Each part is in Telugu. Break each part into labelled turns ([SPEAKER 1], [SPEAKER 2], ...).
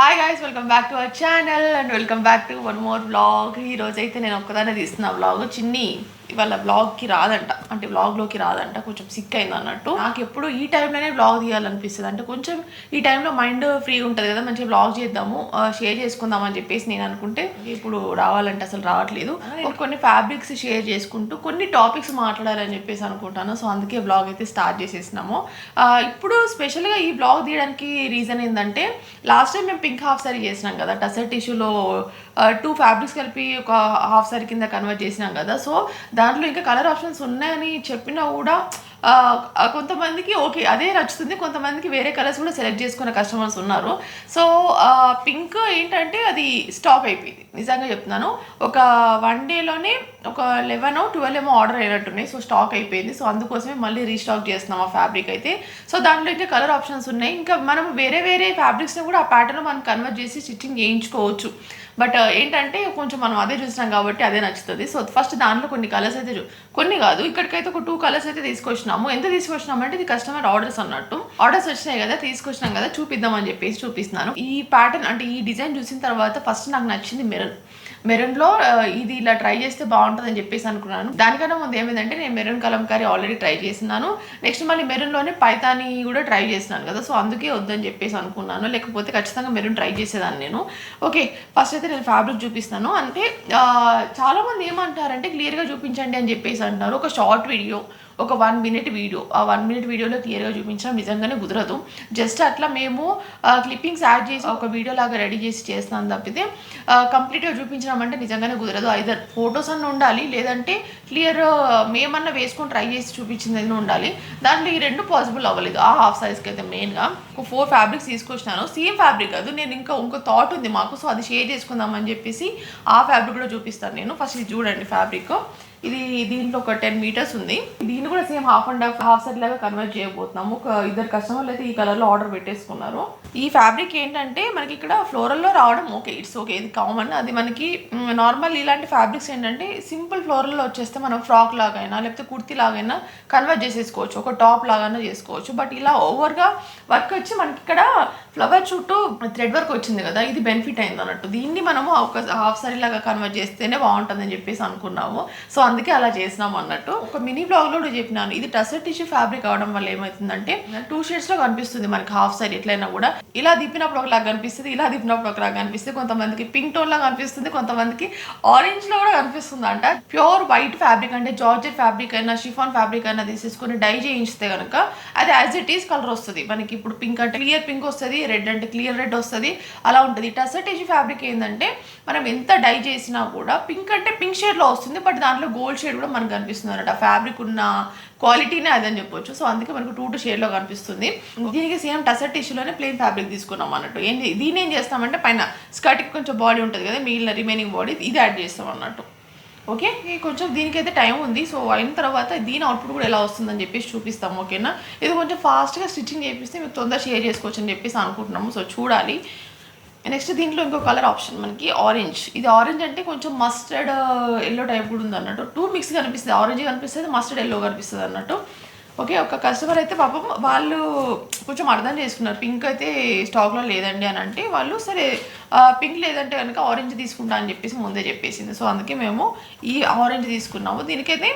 [SPEAKER 1] Hi guys welcome back to our channel and welcome back to one more blog ఈ అయితే నేను ఒక్కదానే తీస్తున్నా బ్లాగ్ చిన్ని. ఇవాళ బ్లాగ్కి రాదంట. అంటే బ్లాగ్లోకి రాదంట. కొంచెం సిక్ అయింది అన్నట్టు. నాకు ఎప్పుడు ఈ టైంలోనే బ్లాగ్ తీయాలనిపిస్తుంది. అంటే కొంచెం ఈ టైంలో మైండ్ ఫ్రీ ఉంటుంది కదా. మంచిగా బ్లాగ్ చేద్దాము షేర్ చేసుకుందాం అని చెప్పేసి నేను అనుకుంటే ఇప్పుడు రావాలంటే అసలు రావట్లేదు. కొన్ని ఫ్యాబ్రిక్స్ షేర్ చేసుకుంటూ కొన్ని టాపిక్స్ మాట్లాడాలని చెప్పేసి అనుకుంటాను. సో అందుకే బ్లాగ్ అయితే స్టార్ట్ చేసేసినాము. ఇప్పుడు స్పెషల్గా ఈ బ్లాగ్ తీయడానికి రీజన్ ఏంటంటే లాస్ట్ టైం మేము పింక్ హాఫ్ సారీ చేసినాం కదా. టసర్ టిష్యూలో టూ ఫ్యాబ్రిక్స్ కలిపి ఒక హాఫ్ సారీ కింద కన్వర్ట్ చేసినాం కదా. సో దాంట్లో ఇంకా కలర్ ఆప్షన్స్ ఉన్నాయని చెప్పినా కూడా కొంతమందికి ఓకే అదే నచ్చుతుంది. కొంతమందికి వేరే కలర్స్ కూడా సెలెక్ట్ చేసుకున్న కస్టమర్స్ ఉన్నారు. సో పింక్ ఏంటంటే అది స్టాప్ అయిపోయింది. నిజంగా చెప్తున్నాను. ఒక వన్ డేలోనే ఒక లెవెన్ ట్వెల్వ్ ఏమో ఆర్డర్ అయినట్టున్నాయి. సో స్టాక్ అయిపోయింది. సో అందుకోసమే మళ్ళీ రీస్టాక్ చేస్తున్నాం ఆ ఫ్యాబ్రిక్ అయితే. సో దాంట్లో అయితే కలర్ ఆప్షన్స్ ఉన్నాయి. ఇంకా మనం వేరే వేరే ఫ్యాబ్రిక్స్ని కూడా ఆ ప్యాటర్న్ మనం కన్వర్ట్ చేసి స్టిచ్చింగ్ చేయించుకోవచ్చు. బట్ uh, ఏంటంటే కొంచెం మనం అదే చూసినాం కాబట్టి అదే నచ్చుతుంది. సో ఫస్ట్ దాంట్లో కొన్ని కలర్స్ అయితే కొన్ని కాదు. ఇక్కడికైతే ఒక టూ కలర్స్ అయితే తీసుకొచ్చినాము. ఎంత తీసుకొచ్చినాము అంటే ఇది కస్టమర్ ఆర్డర్స్ అన్నట్టు. ఆర్డర్స్ వచ్చినాయి కదా తీసుకొచ్చినాం కదా చూపిద్దామని చెప్పేసి చూపిస్తున్నాను. ఈ ప్యాటర్న్ అంటే ఈ డిజైన్ చూసిన తర్వాత ఫస్ట్ నాకు నచ్చింది మెరూన్ మెరూన్లో ఇది ఇలా ట్రై చేస్తే బాగుంటుందని చెప్పేసి అనుకున్నాను. దానికన్నా ముందు ఏమైందంటే నేను మెరూన్ కలంకారీ ఆల్రెడీ ట్రై చేసినాను నెక్స్ట్ మళ్ళీ మెరూన్లోనే పైతాని కూడా ట్రై చేసినాను కదా సో అందుకే వద్దని చెప్పేసి అనుకున్నాను. లేకపోతే ఖచ్చితంగా మెరూన్ ట్రై చేసేదాన్ని నేను. ఓకే ఫస్ట్ అయితే నేను ఫ్యాబ్రిక్ చూపిస్తాను. అంటే చాలామంది ఏమంటారంటే క్లియర్గా చూపించండి అని చెప్పేసి అంటున్నారు. ఒక షార్ట్ వీడియో ఒక వన్ మినిట్ వీడియో ఆ వన్ మినిట్ వీడియోలో క్లియర్గా చూపించడం నిజంగానే కుదరదు. జస్ట్ అట్లా మేము క్లిప్పింగ్స్ యాడ్ చేసి ఒక వీడియో లాగా రెడీ చేసి చేస్తున్నాం తప్పితే కంప్లీట్గా చూపించడం అంటే నిజంగానే కుదరదు. ఐదర్ ఫొటోస్ అన్న ఉండాలి లేదంటే క్లియర్ మేమన్నా వేసుకొని ట్రై చేసి చూపించింది ఉండాలి. దాంట్లో ఈ రెండు పాసిబుల్ అవ్వలేదు. ఆ హాఫ్ సైజ్కి అయితే మెయిన్గా ఒక ఫోర్ ఫ్యాబ్రిక్స్ తీసుకొచ్చినాను. సేమ్ ఫ్యాబ్రిక్ కాదు నేను ఇంకా ఇంకో థాట్ ఉంది మాకు. సో అది షేర్ చేసుకుందామని చెప్పేసి ఆ ఫ్యాబ్రిక్ కూడా చూపిస్తాను నేను. ఫస్ట్ ఇది చూడండి ఫ్యాబ్రిక్ ఇది దీంట్లో ఒక టెన్ మీటర్స్ ఉంది. దీన్ని కూడా same half and half half set లాగా కన్వర్ట్ చేయబోతున్నాము. ఒక ఇద్దరు కస్టమర్లు అయితే ఈ కలర్లో ఆర్డర్ పెట్టేసుకున్నారు. ఈ ఫ్యాబ్రిక్ ఏంటంటే మనకి ఇక్కడ ఫ్లోరల్లో రావడం ఓకే ఇట్స్ ఓకే ఇది కామన్ అది మనకి నార్మల్ ఇలాంటి ఫ్యాబ్రిక్స్ ఏంటంటే సింపుల్ ఫ్లోరల్లో వచ్చేస్తే మనం ఫ్రాక్ లాగైనా లేకపోతే కుర్తీ లాగైనా కన్వర్ట్ చేసేసుకోవచ్చు. ఒక టాప్ లాగైనా చేసుకోవచ్చు. బట్ ఇలా ఓవర్గా వర్క్ వచ్చి మనకి ఇక్కడ ఫ్లవర్ చుట్టూ థ్రెడ్ వర్క్ వచ్చింది కదా ఇది బెనిఫిట్ అయింది అన్నట్టు. దీన్ని మనము ఒక హాఫ్ సారీ లాగా కన్వర్ట్ చేస్తేనే బాగుంటుందని చెప్పేసి అనుకున్నాము. సో అందుకే అలా చేసినాము అన్నట్టు. ఒక మినీ బ్లాగ్లో కూడా చెప్పినాను. ఇది టసర్ టిష్యూ ఫ్యాబ్రిక్ అవడం వల్ల ఏమవుతుందంటే టూ షేడ్స్లో కనిపిస్తుంది మనకి హాఫ్ సారీ ఎట్లయినా కూడా. ఇలా దిప్పినప్పుడు ఒకలాగా కనిపిస్తుంది ఇలా దిప్పినప్పుడు ఒకలాగా కనిపిస్తుంది. కొంతమందికి పింక్ టోన్ లాగా కనిపిస్తుంది కొంతమందికి ఆరెంజ్లో కూడా కనిపిస్తుంది అంట ప్యూర్ వైట్ ఫ్యాబ్రిక్ అంటే జార్జెట్ ఫ్యాబ్రిక్ అయినా షిఫాన్ ఫ్యాబ్రిక్ అయినా తీసేసుకుని డై చేయించితే కనుక అది యాజ్ ఇట్ ఈస్ కలర్ వస్తుంది. మనకి ఇప్పుడు పింక్ అంటే క్లియర్ పింక్ వస్తుంది రెడ్ అంటే క్లియర్ రెడ్ వస్తుంది. అలా ఉంటుంది. టసటేజీ ఫ్యాబ్రిక్ ఏంటంటే మనం ఎంత డై చేసినా కూడా పింక్ అంటే పింక్ షేడ్లో వస్తుంది. బట్ దాంట్లో గోల్డ్ షేడ్ కూడా మనకు కనిపిస్తుంది అనమాట ఫ్యాబ్రిక్ ఉన్న క్వాలిటీనే అదని చెప్పొచ్చు. సో అందుకే మనకు టూ టూ షేడ్లో కనిపిస్తుంది. దీనికి సేమ్ టసర్ టిష్యూలోనే ప్లెయిన్ ఫ్యాబ్రిక్ తీసుకున్నాం అన్నట్టు. ఏం దీని ఏం చేస్తామంటే పైన స్కర్ట్కి కొంచెం బాడీ ఉంటుంది కదా మిగిలిన రిమైనింగ్ బాడీ ఇది యాడ్ చేస్తాం అన్నట్టు. ఓకే? కొంచెం దీనికైతే టైం ఉంది. సో అయిన తర్వాత దీని అవుట్పుట్ కూడా ఎలా వస్తుందని చెప్పేసి చూపిస్తాము ఓకేనా? ఇది కొంచెం ఫాస్ట్గా స్టిచ్చింగ్ చేపిస్తే మీకు తొందరగా షేర్ చేసుకోవచ్చు అని చెప్పేసి అనుకుంటున్నాము. సో చూడాలి. నెక్స్ట్ దీంట్లో ఇంకో కలర్ ఆప్షన్ మనకి ఆరెంజ్. ఇది ఆరెంజ్ అంటే కొంచెం మస్టర్డ్ uh, ఎల్లో టైప్ కూడా ఉంది అన్నట్టు. టూ మిక్స్ కనిపిస్తుంది. ఆరెంజ్ కనిపిస్తుంది మస్టర్డ్ ఎల్లో కనిపిస్తుంది అన్నట్టు. ఓకే ఒక కస్టమర్ అయితే పాపం వాళ్ళు కొంచెం అర్థం చేసుకున్నారు. పింక్ అయితే స్టాక్లో లేదండి అని అంటే వాళ్ళు సరే పింక్ లేదంటే కనుక ఆరెంజ్ తీసుకుంటా అని చెప్పేసి ముందే చెప్పేసింది. సో అందుకే మేము ఈ ఆరెంజ్ తీసుకున్నాము. దీనికైతే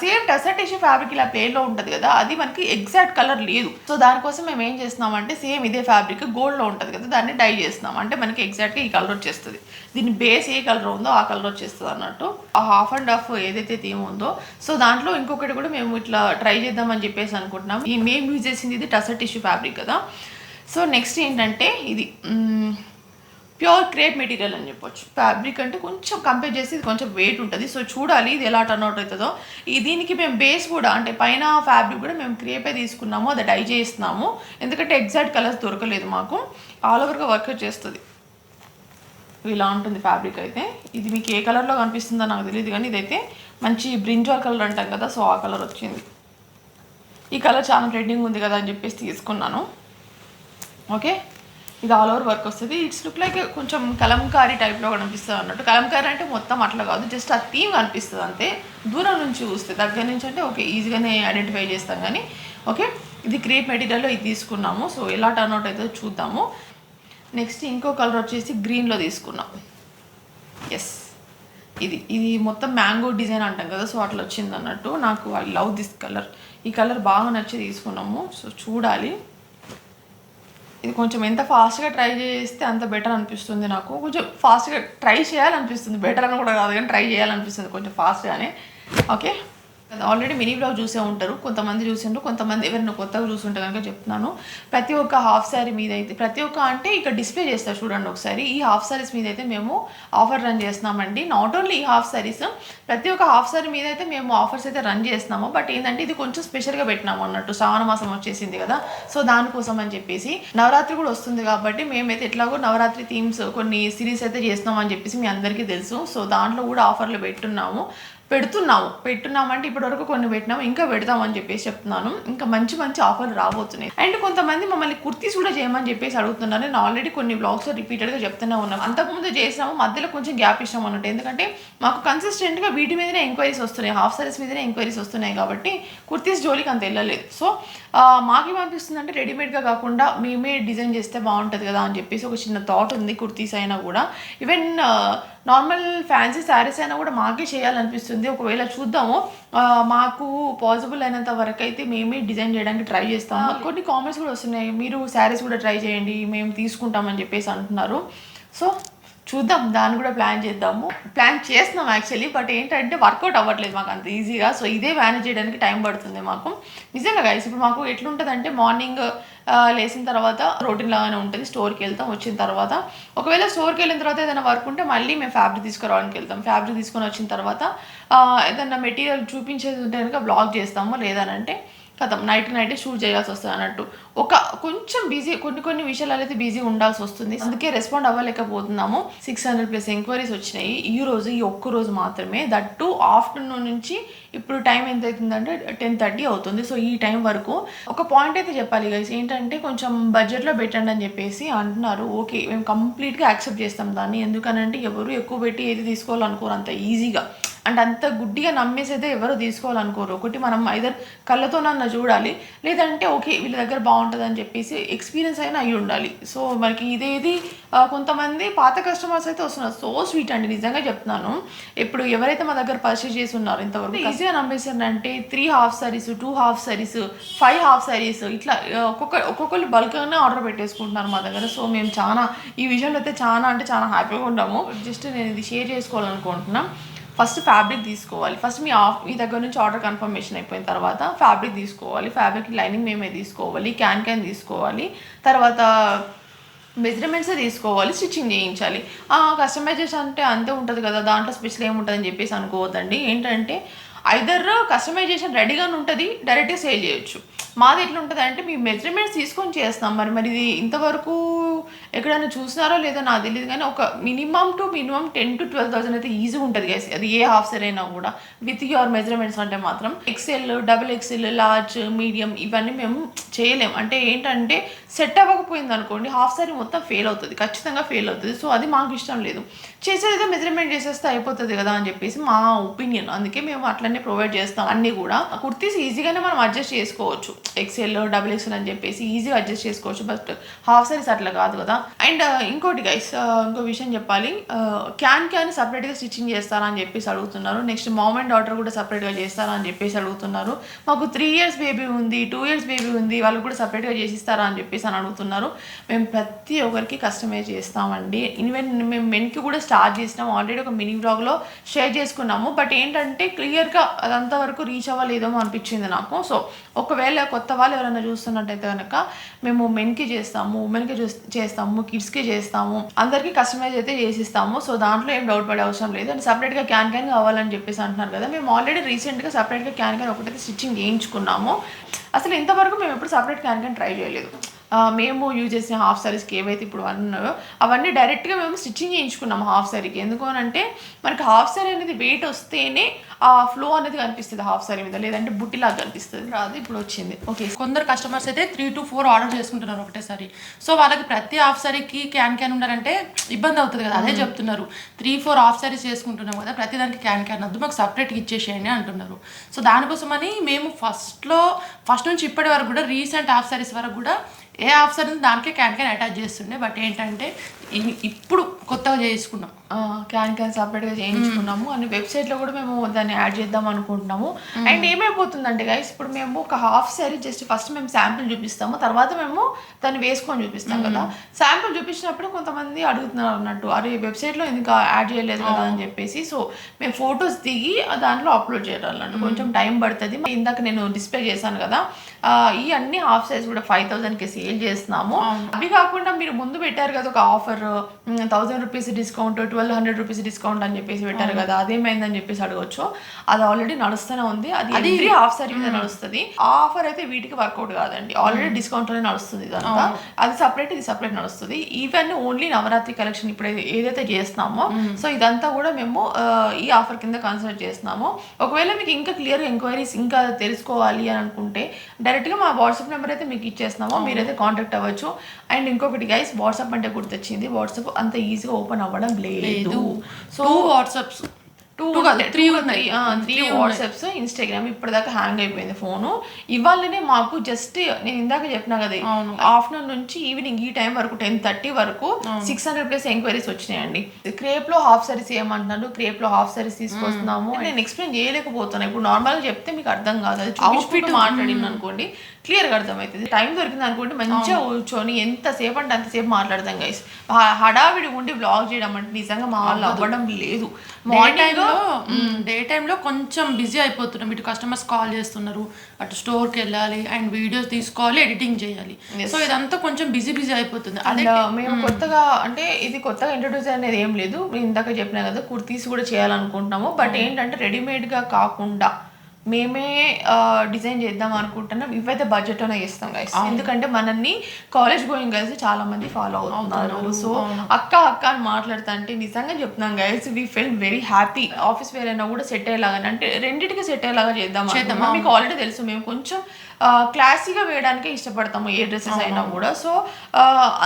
[SPEAKER 1] సేమ్ టెసర్టేషన్ ఫ్యాబ్రిక్ ఇలా ప్లేన్లో ఉంటుంది కదా అది మనకి ఎగ్జాక్ట్ కలర్ లేదు. సో దానికోసం మేము ఏం చేస్తున్నామంటే సేమ్ ఇదే ఫ్యాబ్రిక్ గోల్డ్లో ఉంటుంది కదా దాన్ని డై చేస్తున్నాం అంటే మనకి ఎగ్జాక్ట్గా ఈ కలర్ వచ్చేస్తుంది. దీని బేస్ ఏ కలర్ ఉందో ఆ కలర్ వచ్చేస్తుంది అన్నట్టు. ఆ హాఫ్ అండ్ హాఫ్ ఏదైతే థీమ్ ఉందో. సో దాంట్లో ఇంకొకటి కూడా మేము ఇట్లా ట్రై చేద్దామని చెప్పేసి అనుకుంటున్నాం ఈ మేము యూజ్ చేసింది ఇది టసర్ టిష్యూ ఫ్యాబ్రిక్ కదా. సో నెక్స్ట్ ఏంటంటే ఇది ప్యూర్ క్రేప్ మెటీరియల్ అని చెప్పొచ్చు. ఫ్యాబ్రిక్ అంటే కొంచెం కంపేర్ చేసి ఇది కొంచెం వెయిట్ ఉంటుంది. సో చూడాలి ఇది ఎలా టర్న్ అవుట్ అవుతుందో. ఈ దీనికి మేము బేస్ కూడా అంటే పైన ఫ్యాబ్రిక్ కూడా మేము క్రేపే తీసుకున్నాము అది డై చేస్తున్నాము. ఎందుకంటే ఎగ్జాక్ట్ కలర్స్ దొరకలేదు మాకు. ఆల్ ఓవర్గా వర్క్ చేస్తుంది. ఇలా ఉంటుంది ఫ్యాబ్రిక్ అయితే. ఇది మీకు ఏ కలర్లో కనిపిస్తుందో నాకు తెలియదు కానీ ఇదైతే మంచి బ్రింజాల్ కలర్ అంటాం కదా సో ఆ కలర్ వచ్చింది. ఈ కలర్ చాలా ట్రెండింగ్ ఉంది కదా అని చెప్పేసి తీసుకున్నాను. ఓకే ఇది ఆల్ ఓవర్ వర్క్ వస్తుంది. ఇట్స్ లుక్ లైక్ కొంచెం కలంకారీ టైప్లో కనిపిస్తుంది అన్నట్టు. కలంకారీ అంటే మొత్తం అట్లా కాదు. జస్ట్ ఆ థీమ్ కనిపిస్తుంది అంతే. దూరం నుంచి చూస్తే దగ్గర నుంచి అంటే ఓకే ఈజీగానే ఐడెంటిఫై చేస్తాం కానీ ఓకే ఇది క్రేప్ మెటీరియల్లో ఇది తీసుకున్నాము. సో ఎలా టర్న్ అవుట్ అవుతుందో చూద్దాము. నెక్స్ట్ ఇంకో కలర్ వచ్చేసి గ్రీన్లో తీసుకున్నాం. ఎస్ ఇది ఇది మొత్తం మ్యాంగో డిజైన్ అంటాం కదా. సో అట్లా వచ్చింది అన్నట్టు. నాకు ఐ లవ్ దిస్ కలర్ ఈ కలర్ బాగా నచ్చి తీసుకున్నాము. సో చూడాలి. ఇది కొంచెం ఎంత ఫాస్ట్గా ట్రై చేస్తే అంత బెటర్ అనిపిస్తుంది నాకు. కొంచెం ఫాస్ట్గా ట్రై చేయాలనిపిస్తుంది. బెటర్ అని కూడా కాదు కానీ ట్రై చేయాలనిపిస్తుంది కొంచెం ఫాస్ట్గానే. ఓకే? ఆల్రెడీ మినీ బ్లాగ్ చూసే ఉంటారు. కొంతమంది చూసిండ్రు కొంతమంది ఎవరైనా కొత్తగా చూసుంటే కనుక చెప్తున్నాను. ప్రతి ఒక్క హాఫ్ శారీ మీద అయితే ప్రతి ఒక్క అంటే ఇక్కడ డిస్ప్లే చేస్తారు చూడండి ఒకసారి. ఈ హాఫ్ శారీస్ మీద అయితే మేము ఆఫర్ రన్ చేస్తున్నామండి. నాట్ ఓన్లీ ఈ హాఫ్ శారీస్ ప్రతి ఒక్క హాఫ్ శారీ మీద అయితే మేము ఆఫర్స్ అయితే రన్ చేస్తున్నాము. బట్ ఏంటంటే ఇది కొంచెం స్పెషల్గా పెట్టినాము అన్నట్టు. శ్రావణ మాసం వచ్చేసింది కదా. సో దానికోసం అని చెప్పేసి నవరాత్రి కూడా వస్తుంది కాబట్టి మేమైతే ఎట్లాగో నవరాత్రి థీమ్స్ కొన్ని సిరీస్ అయితే చేస్తున్నాం అని చెప్పేసి మీ అందరికీ తెలుసు. సో దాంట్లో కూడా ఆఫర్లు పెట్టున్నాము. పెడుతున్నాము పెట్టున్నామంటే ఇప్పటివరకు కొన్ని పెట్టినాము ఇంకా పెడతామని చెప్పేసి చెప్తున్నాను. ఇంకా మంచి మంచి ఆఫర్లు రాబోతున్నాయి. అండ్ కొంతమంది మమ్మల్ని కుర్తీస్ కూడా చేయమని చెప్పేసి అడుగుతున్నారు. నేను ఆల్రెడీ కొన్ని బ్లాగ్స్ రిపీటెడ్గా చెప్తూనే ఉన్నాను. అంతకుముందు చేసినాము మధ్యలో కొంచెం గ్యాప్ ఇచ్చాం అన్నట్టు. ఎందుకంటే మాకు కన్సిస్టెంట్గా వీటి మీదనే ఎంక్వైరీస్ వస్తున్నాయి. హాఫ్ సారీస్ మీదనే ఎంక్వైరీస్ వస్తున్నాయి కాబట్టి కుర్తీస్ జోలికి అంత వెళ్ళలేదు. సో మాకేమనిపిస్తుంది అంటే రెడీమేడ్గా కాకుండా మేమే డిజైన్ చేస్తే బాగుంటుంది కదా అని చెప్పేసి ఒక చిన్న థాట్ ఉంది కుర్తీస్ అయినా కూడా. ఈవెన్ నార్మల్ ఫ్యాన్సీ శారీస్ అయినా కూడా మాకే చేయాలనిపిస్తుంది. ఒకవేళ చూద్దాము. మాకు పాసిబుల్ అయినంత వరకు అయితే మేమే డిజైన్ చేయడానికి ట్రై చేస్తాము. కొన్ని కామెంట్స్ కూడా వస్తున్నాయి. మీరు శారీస్ కూడా ట్రై చేయండి మేము తీసుకుంటామని చెప్పేసి అంటున్నారు. సో చూద్దాం దాన్ని కూడా ప్లాన్ చేద్దాము. ప్లాన్ చేస్తున్నాం యాక్చువల్లీ బట్ ఏంటంటే వర్కౌట్ అవ్వట్లేదు మాకు అంత ఈజీగా. సో ఇదే మేనేజ్ చేయడానికి టైం పడుతుంది మాకు. నిజంగా గైస్ ఇప్పుడు మాకు ఎట్లుంటుందంటే మార్నింగ్ లేచిన తర్వాత రొటీన్ లాగానే ఉంటుంది. స్టోర్కి వెళ్తాం వచ్చిన తర్వాత. ఒకవేళ స్టోర్కి వెళ్ళిన తర్వాత ఏదైనా వర్క్ ఉంటే మళ్ళీ మేము ఫ్యాబ్రిక్ తీసుకురావడానికి వెళ్తాం. ఫ్యాబ్రిక్ తీసుకొని వచ్చిన తర్వాత ఏదైనా మెటీరియల్ చూపించేది ఉంటే కనుక బ్లాక్ చేస్తాము లేదనంటే కథం. నైట్ నైట్ షూట్ చేయాల్సి వస్తుంది అన్నట్టు. ఒక కొంచెం బిజీ కొన్ని కొన్ని విషయాలు అయితే బిజీ ఉండాల్సి వస్తుంది. అందుకే రెస్పాండ్ అవ్వలేకపోతున్నాము. సిక్స్ హండ్రెడ్ ప్లస్ ఎంక్వైరీస్ వచ్చినాయి. ఈ రోజు ఈ ఒక్క రోజు మాత్రమే. దట్ టు ఆఫ్టర్నూన్ నుంచి ఇప్పుడు టైం ఎంత అవుతుందంటే టెన్ థర్టీ అవుతుంది. సో ఈ టైం వరకు ఒక పాయింట్ అయితే చెప్పాలి గైస్ ఏంటంటే కొంచెం బడ్జెట్లో పెట్టండి అని చెప్పేసి అంటున్నారు. ఓకే మేము కంప్లీట్గా యాక్సెప్ట్ చేస్తాం దాన్ని. ఎందుకనంటే ఎవరు ఎక్కువ పెట్టి ఏది తీసుకోవాలనుకోరు అంత ఈజీగా అండ్ అంత గుడ్డిగా నమ్మేసి అయితే ఎవరు తీసుకోవాలనుకోరు. ఒకటి మనం ఐదర్ కళ్ళతోనన్నా చూడాలి లేదంటే ఓకే వీళ్ళ దగ్గర బాగుంటుంది అని చెప్పేసి ఎక్స్పీరియన్స్ అయినా అయి ఉండాలి. సో మనకి ఇదేది కొంతమంది పాత కస్టమర్స్ అయితే వస్తున్నారు. సో స్వీట్ అండి నిజంగా చెప్తున్నాను. ఇప్పుడు ఎవరైతే మా దగ్గర పర్చేస్ చేసి ఉన్నారో ఇంతవరకు ఈజీగా నమ్మేసారంటే three half sarees two half sarees five half sarees ఇట్లా ఒక్కొక్క ఒక్కొక్కరు బల్క్గానే ఆర్డర్ పెట్టేసుకుంటున్నారు మా దగ్గర. సో మేము చాలా ఈ విషయంలో అయితే చాలా అంటే చాలా హ్యాపీగా ఉన్నాము. జస్ట్ నేను ఇది షేర్ చేసుకోవాలనుకుంటున్నాను ఫస్ట్ ఫ్యాబ్రిక్ తీసుకోవాలి. ఫస్ట్ మీ ఆఫ్ మీ దగ్గర నుంచి ఆర్డర్ కన్ఫర్మేషన్ అయిపోయిన తర్వాత ఫ్యాబ్రిక్ తీసుకోవాలి. ఫ్యాబ్రిక్ లైనింగ్ మేమే తీసుకోవాలి. క్యాన్ క్యాన్ తీసుకోవాలి. తర్వాత మెజర్మెంట్సే తీసుకోవాలి. స్టిచ్చింగ్ చేయించాలి. కస్టమైజేషన్ అంటే అంతే ఉంటుంది కదా. దాంట్లో స్పెషల్ ఏముంటుందని చెప్పేసి అనుకోవద్దండి. ఏంటంటే ఐదర్ కస్టమైజేషన్ రెడీగానే ఉంటుంది. డైరెక్ట్గా సేల్ చేయొచ్చు. మాది ఎట్లుంటుంది అంటే మీ మెజర్మెంట్స్ తీసుకొని చేస్తాం. మరి మరి ఇది ఇంతవరకు ఎక్కడైనా చూసినారో లేదో నాకు తెలియదు కానీ ఒక minimum to minimum ten to twelve thousand అయితే ఈజీగా ఉంటుంది గైస్ అది ఏ హాఫ్ సర్ అయినా కూడా. విత్ యువర్ మెజర్మెంట్స్ అంటే మాత్రం XL double XL large medium ఇవన్నీ మేము చేయలేం. అంటే ఏంటంటే సెట్ అవ్వకపోయింది అనుకోండి హాఫ్ సారీ మొత్తం ఫెయిల్ అవుతుంది. ఖచ్చితంగా ఫెయిల్ అవుతుంది. సో అది మాకు ఇష్టం లేదు. చేసేది మెజర్మెంట్ చేసేస్తే అయిపోతుంది కదా అని చెప్పేసి మా ఒపీనియన్ అందుకే మేము అట్లనే ప్రొవైడ్ చేస్తాం. అన్నీ కూడా. కుర్తీస్ ఈజీగానే మనం అడ్జస్ట్ చేసుకోవచ్చు. ఎక్సెల్ డబుల్ ఎక్సెల్ అని చెప్పేసి ఈజీగా అడ్జస్ట్ చేసుకోవచ్చు. బట్ హాఫ్ సారీస్ అట్లా కాదు కదా. అండ్ uh, ఇంకోటి గైస్ uh, ఇంకో విషయం చెప్పాలి. క్యాన్ క్యాన్ సపరేట్గా స్టిచ్చింగ్ చేస్తారా అని చెప్పేసి అడుగుతున్నారు. నెక్స్ట్ మామ్ అండ్ డాటర్ కూడా సపరేట్గా చేస్తారా అని చెప్పేసి అడుగుతున్నారు. మాకు త్రీ ఇయర్స్ బేబీ ఉంది టూ ఇయర్స్ బేబీ ఉంది వాళ్ళు కూడా సపరేట్గా చేసిస్తారా అని చెప్పేసి అని అడుగుతున్నారు. మేము ప్రతి ఒక్కరికి కస్టమైజ్ చేస్తామండి. ఈవెన్ మేము మెన్కి కూడా స్టార్ట్ చేసినాం. ఆల్రెడీ ఒక మినీ బ్లాగ్లో షేర్ చేసుకున్నాము. బట్ ఏంటంటే క్లియర్గా అదంతా వరకు రీచ్ అవ్వలేదేమో అనిపించింది నాకు. సో ఒకవేళ కొత్త వాళ్ళు ఎవరైనా చూస్తున్నట్టయితే కనుక మేము మెన్కి చేస్తాము ఉమెన్కి చేస్తాము కిడ్స్కి చేస్తాము అందరికీ కస్టమైజ్ అయితే చేసిస్తాము. సో దాంట్లో ఏం డౌట్ పడే అవసరం లేదు. అండ్ సపరేట్గా క్యాన్ క్యాన్ కావాలని చెప్పేసి అంటున్నారు కదా మేము ఆల్రెడీ రీసెంట్గా సపరేట్గా క్యాన్ క్యాన్ ఒకటైతే స్టిచ్చింగ్ చేయించుకున్నాము. అసలు ఇంతవరకు మేము ఎప్పుడు సపరేట్ క్యాన్ క్యాన్ ట్రై చేయలేదు. మేము యూజ్ చేసిన హాఫ్ సారీస్కి ఏవైతే ఇప్పుడు ఉన్నాయో అవన్నీ డైరెక్ట్గా మేము స్టిచ్చింగ్ చేయించుకున్నాము హాఫ్ సారీకి ఎందుకు అని అంటే మనకి హాఫ్ సారీ అనేది వెయిట్ వస్తేనే ఆ ఫ్లో అనేది కనిపిస్తుంది హాఫ్ సారీ మీద. లేదంటే బుట్టిలాగా కనిపిస్తుంది. రాదు ఇప్పుడు వచ్చింది. ఓకే
[SPEAKER 2] కొందరు కస్టమర్స్ అయితే త్రీ టు ఫోర్ ఆర్డర్ చేసుకుంటున్నారు ఒకటేసారి. సో వాళ్ళకి ప్రతి హాఫ్ సారీకి క్యాన్ క్యాన్ ఉండాలంటే ఇబ్బంది అవుతుంది కదా అదే చెప్తున్నారు. త్రీ ఫోర్ హాఫ్ సారీస్ చేసుకుంటున్నాం కదా ప్రతి దానికి క్యాన్ క్యాన్ వద్దు మాకు సపరేట్గా ఇచ్చేసేయండి అంటున్నారు. సో దానికోసమని మేము ఫస్ట్లో ఫస్ట్ నుంచి ఇప్పటి వరకు కూడా రీసెంట్ హాఫ్ సారీస్ వరకు కూడా ఏ ఆఫీసర్ ఉంది దానికే క్యాన్ క్యాన్ అటాచ్ చేస్తుండే బట్ ఏంటంటే ఇప్పుడు కొత్తగా చేసుకున్నాం.
[SPEAKER 1] క్యాన్ క్యాన్ సపరేట్గా చేయించుకున్నాము. అని వెబ్సైట్లో కూడా మేము దాన్ని యాడ్ చేద్దాం అనుకుంటున్నాము. అండ్ ఏమైపోతుందంటే గైస్ ఇప్పుడు మేము ఒక హాఫ్ సారీ జస్ట్ ఫస్ట్ మేము శాంపిల్ చూపిస్తాము. తర్వాత మేము దాన్ని వేసుకొని చూపిస్తాం కదా. శాంపిల్ చూపించినప్పుడు కొంతమంది అడుగుతున్నారు అన్నట్టు అరే వెబ్సైట్లో ఎందుకు యాడ్ చేయలేదు కదా? అని చెప్పేసి సో మేము ఫొటోస్ దిగి దాంట్లో అప్లోడ్ చేయాలన్నట్టు. కొంచెం టైం పడుతుంది. ఇందాక నేను డిస్ప్లే చేశాను కదా. ఈ అన్ని హాఫ్ సైజ్ కూడా ఫైవ్ థౌసండ్కి సేల్ చేస్తున్నాము. అవి కాకుండా మీరు ముందు పెట్టారు కదా ఒక offer thousand rupees discount twelve hundred rupees discount అని చెప్పేసి పెట్టారు కదా అదేమైందని చెప్పేసి అడగొచ్చు. అది ఆల్రెడీ నడుస్తూనే ఉంది. అది ఎవ్రీ హాఫ్ సారీ మీద నడుస్తుంది. ఆ ఆఫర్ అయితే వీటికి వర్కౌట్ కాదండి. ఆల్రెడీ డిస్కౌంట్లోనే నడుస్తుంది ఇదంతా. అది సపరేట్ ఇది సపరేట్ నడుస్తుంది. ఈవెన్ ఓన్లీ నవరాత్రి కలెక్షన్ ఇప్పుడు ఏదైతే చేస్తున్నామో సో ఇదంతా కూడా మేము ఈ ఆఫర్ కింద కన్సిడర్ చేస్తున్నాము. ఒకవేళ మీకు ఇంకా క్లియర్ ఎంక్వైరీస్ ఇంకా తెలుసుకోవాలి అని అనుకుంటే డైరెక్ట్గా మా వాట్సాప్ నెంబర్ అయితే మీకు ఇచ్చేస్తున్నాము. మీరైతే కాంటాక్ట్ అవ్వచ్చు. అండ్ ఇంకొకటి గైస్ వాట్సాప్ అంటే గుర్తొచ్చింది. వాట్సాప్ అంత ఈజీగా ఓపెన్ అవ్వడం లేదు. So
[SPEAKER 2] WhatsApps.
[SPEAKER 1] టూ
[SPEAKER 2] three ఉన్నాయి.
[SPEAKER 1] త్రీ వాట్సాప్స్ ఇన్స్టాగ్రామ్ ఇప్పటిదాకా హ్యాంగ్ అయిపోయింది ఫోను ఇవాళనే మాకు జస్ట్ నేను ఇందాక చెప్పినా కదా ఆఫ్టర్నూన్ నుంచి ఈవినింగ్ ఈ టైం వరకు టెన్ థర్టీ వరకు సిక్స్ హండ్రెడ్ ప్లస్ ఎంక్వైరీస్ వచ్చినాయండి. క్రేప్లో హాఫ్ సారీస్ ఏమంటున్నాడు క్రేప్లో హాఫ్ సారీస్ తీసుకొస్తున్నాము నేను ఎక్స్ప్లెయిన్ చేయలేకపోతున్నాను ఇప్పుడు నార్మల్ చెప్తే మీకు అర్థం కాదు. అది అవుట్ఫిట్ మాట్లాడింది అనుకోండి క్లియర్గా అర్థమవుతుంది. టైం దొరికింది అనుకోండి మంచిగా కూర్చొని ఎంతసేపు అంటే అంతసేపు మాట్లాడదాం గైస్ హడావిడి ఉండి బ్లాగ్ చేయడం అంటే నిజంగా మా వాళ్ళు అవ్వడం లేదు. మార్నింగ్
[SPEAKER 2] టైంలో డే టైంలో కొంచెం బిజీ అయిపోతున్నాం. ఇటు కస్టమర్స్ కాల్ చేస్తున్నారు అటు స్టోర్కి వెళ్ళాలి అండ్ వీడియోస్ తీసుకోవాలి ఎడిటింగ్ చేయాలి. సో ఇదంతా కొంచెం బిజీ బిజీ అయిపోతుంది. అదే
[SPEAKER 1] మేము కొత్తగా అంటే ఇది కొత్తగా ఇంట్రొడ్యూస్ అనేది ఏం లేదు. ఇందాక చెప్పినా కదా కుర్తీస్ కూడా చేయాలనుకుంటున్నాము. బట్ ఏంటంటే రెడీమేడ్గా కాకుండా మేమే డిజైన్ చేద్దాం అనుకుంటున్నాం. ఇవైతే బడ్జెట్లోనే చేస్తాం గైస్ ఎందుకంటే మనల్ని కాలేజ్ గోయింగ్ గైస్ చాలా మంది ఫాలో అవుతున్నారు. సో అక్క అక్క అని మాట్లాడుతా అంటే నిజంగా చెప్తున్నాం guys we feel very happy office wear అయినా కూడా సెట్ అయ్యేలాగా అంటే రెండింటికి సెట్ అయ్యేలాగా చేద్దాం అనుకుంటున్నాం. మీకు ఆల్రెడీ తెలుసు మేము కొంచెం క్లాసీగా వేయడానికే ఇష్టపడతాము ఏ డ్రెస్సెస్ అయినా కూడా. సో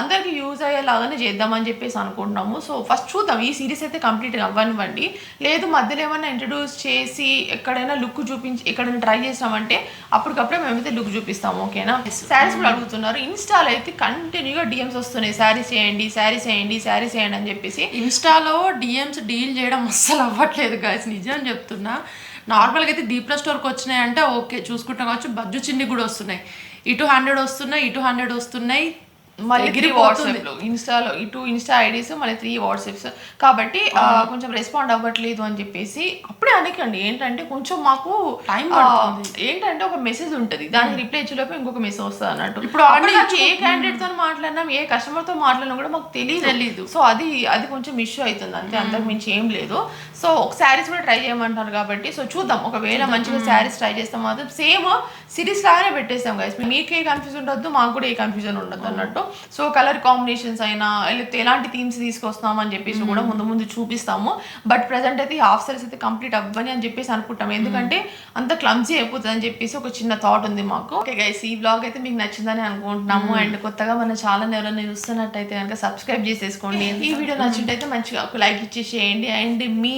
[SPEAKER 1] అందరికి యూజ్ అయ్యేలాగానే చేద్దామని చెప్పేసి అనుకుంటున్నాము. సో ఫస్ట్ చూద్దాం. ఈ సిరీస్ అయితే కంప్లీట్ అవ్వనివ్వండి. లేదు మధ్యలో ఏమైనా ఇంట్రడ్యూస్ చేసి ఎక్కడైనా లుక్ చూపించి ఎక్కడైనా ట్రై చేసామంటే అప్పటికప్పుడే మేమైతే లుక్ చూపిస్తాము ఓకేనా? శారీస్ కూడా అడుగుతున్నారు. ఇన్స్టాలో అయితే కంటిన్యూగా డిఎమ్స్ వస్తున్నాయి. శారీస్ చేయండి శారీస్ చేయండి శారీస్ చేయండి అని చెప్పేసి.
[SPEAKER 2] ఇన్స్టాలో డిఎమ్స్ డీల్ చేయడం అస్సలు అవ్వట్లేదు గాయస్ నిజం చెప్తున్నా. నార్మల్గా అయితే దీప్ల స్టోర్కి వచ్చినాయి అంటే ఓకే చూసుకుంటాం కావచ్చు. బజ్జు చిన్ని కూడా వస్తున్నాయి. ఇటు హండ్రెడ్ వస్తున్నాయి ఇటు హండ్రెడ్ వస్తున్నాయి.
[SPEAKER 1] మళ్ళీ త్రీ
[SPEAKER 2] ఎగిరిపోతుంది.
[SPEAKER 1] వాట్సాప్లో. ఇన్స్టాలో ఈ టూ ఇన్స్టా ఐడీస్ మళ్ళీ త్రీ వాట్సాప్స్ కాబట్టి కొంచెం రెస్పాండ్ అవ్వట్లేదు అని చెప్పేసి అప్పుడే అనకండి. ఏంటంటే కొంచెం మాకు
[SPEAKER 2] పడుతుంది.
[SPEAKER 1] ఏంటంటే ఒక మెసేజ్ ఉంటుంది. దానికి రిప్లై ఇచ్చేలోపు ఇంకొక మెసేజ్ వస్తుంది అన్నట్టు.
[SPEAKER 2] ఇప్పుడు
[SPEAKER 1] ఏ క్యాండిడేట్తో మాట్లాడినాం ఏ కస్టమర్తో మాట్లాడినా కూడా మాకు తెలియదు
[SPEAKER 2] తెలీదు.
[SPEAKER 1] సో అది అది కొంచెం ఇష్యూ అవుతుంది అంతే. అంతకు మించి ఏం లేదు. సో ఒక శారీస్ కూడా ట్రై చేయమంటారు కాబట్టి సో చూద్దాం. ఒకవేళ మంచిగా శారీస్ ట్రై చేస్తాం మాత్రం సేమ్ సిరీస్ లాగానే పెట్టేస్తాం గైస్ మీకు ఏ కన్ఫ్యూజన్ ఉండొద్దు మాకు కూడా ఏ కన్ఫ్యూజన్ ఉండదు అన్నట్టు. సో కలర్ కాంబినేషన్స్ అయినా లేకపోతే ఎలాంటి థీమ్స్ తీసుకొస్తున్నాం అని చెప్పేసి కూడా ముందు ముందు చూపిస్తాము. బట్ ప్రజెంట్ అయితే హాఫ్ సారీస్ అయితే కంప్లీట్ అవ్వని అని చెప్పేసి అనుకుంటాం. ఎందుకంటే అంత క్లమ్జీ అయిపోతుంది అని చెప్పేసి ఒక చిన్న థాట్ ఉంది మాకు. ఓకే గైస్ ఈ బ్లాగ్ అయితే మీకు నచ్చిందని అనుకుంటున్నాము. అండ్ కొత్తగా మన ఛానల్ ఎవరైనా చూస్తున్నట్టయితే కనుక సబ్స్క్రైబ్ చేసేసుకోండి. ఈ వీడియో నచ్చినట్టయితే మంచిగా ఒక లైక్ ఇచ్చేసేయండి. అండ్ మీ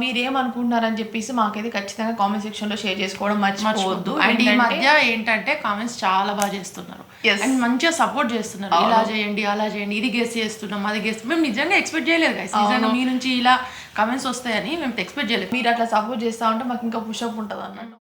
[SPEAKER 1] మీరేమనుకుంటున్నారని చెప్పేసి మాకైతే ఖచ్చితంగా కామెంట్ సెక్షన్లో షేర్ చేసుకోవడం మర్చిపోవద్దు.
[SPEAKER 2] అండ్ ఈ మధ్య ఏంటంటే కామెంట్స్ చాలా బాగా చేస్తున్నారు. అండ్ మంచిగా సపోర్ట్ చేస్తున్నారు. ఇలా చేయండి అలా చేయండి ఇది గెస్ చేస్తున్నాం అది గెస్ మేము నిజంగా ఎక్స్పెక్ట్ చేయలేదు. నిజంగా మీ నుంచి ఇలా కామెంట్స్ వస్తాయని మేము ఎక్స్పెక్ట్ చేయలేదు.
[SPEAKER 1] మీరు అట్లా సపోర్ట్ చేస్తా ఉంటే మాకు ఇంకా పుషప్ ఉంటుంది అన్నట్టు